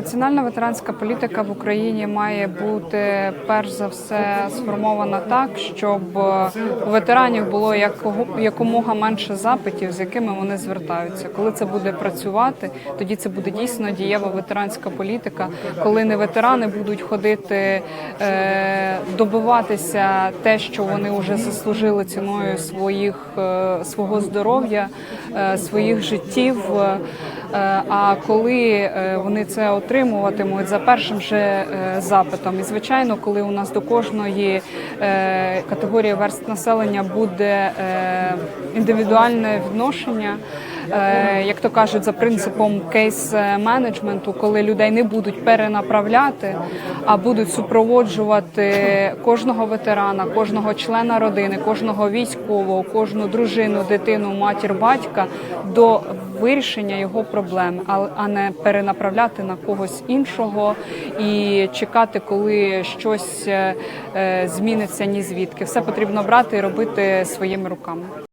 Національна ветеранська політика в Україні має бути перш за все сформована так, щоб у ветеранів було якомога менше запитів, з якими вони звертаються. Коли це буде працювати, тоді це буде дійсно дієва ветеранська політика, коли не ветерани будуть ходити е, добиватися те, що вони вже заслужили ціною своїх е, свого здоров'я, е, своїх життів. Е, А коли е, вони це отримуватимуть за першим же е, запитом, і звичайно, коли у нас до кожної категорії верст населення буде індивідуальне відношення, е, як то кажуть, за принципом кейс-менеджменту, коли людей не будуть перенаправляти, а будуть супроводжувати кожного ветерана, кожного члена родини, кожного військового, кожну дружину, дитину, матір, батька до вирішення його проблем, а- не перенаправляти на когось іншого і чекати, коли щось е, е, зміниться ні звідки. Все потрібно брати і робити своїми руками.